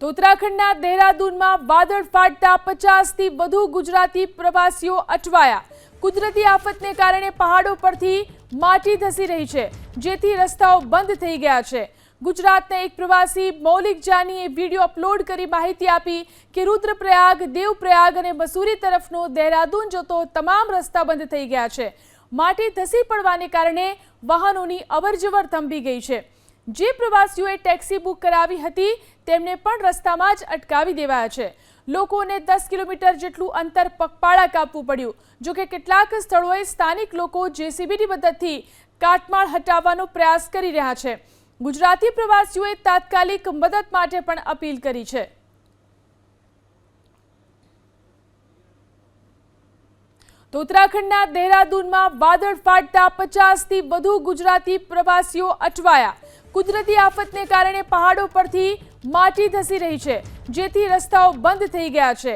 તો ઉત્તરાખંડના દહેરાદૂનમાં વાદળ ફાટતા પચાસથી વધુ ગુજરાતી પ્રવાસીઓ અટવાયા. કુદરતી આફતને કારણે પહાડો પરથી માટી ધસી રહી છે, જેથી રસ્તાઓ બંધ થઈ ગયા છે. ગુજરાતના એક પ્રવાસી મૌલિક જાનીએ વીડિયો અપલોડ કરી માહિતી આપી કે રુદ્રપ્રયાગ, દેવપ્રયાગ અને મસૂરી તરફનો દહેરાદૂન જતો તમામ રસ્તા બંધ થઈ ગયા છે. માટી ધસી પડવાને કારણે વાહનોની અવરજવર થંભી ગઈ છે. જે પ્રવાસીઓએ ટેક્સી બુક કરાવી હતી, તેમને પણ રસ્તામાં જ અટકાવી દેવાયા છે. લોકોને દસ કિલોમીટર જેટલું અંતર પગપાળા કાપવું પડ્યું જોકે કેટલાક સ્થળોએ સ્થાનિક લોકો જેસીબીની મદદથી કાટમાળ હટાવવાનો પ્રયાસ કરી રહ્યા છે. ગુજરાતી પ્રવાસીઓએ તાત્કાલિક મદદ માટે પણ અપીલ કરી છે. તો ઉત્તરાખંડના દહેરાદૂનમાં વાદળ ફાટતા પચાસથી વધુ ગુજરાતી પ્રવાસીઓ અટવાયા. કુદરતી આફતને કારણે પહાડો પરથી માટી ધસી રહી છે, જેથી રસ્તાઓ બંધ થઈ ગયા છે.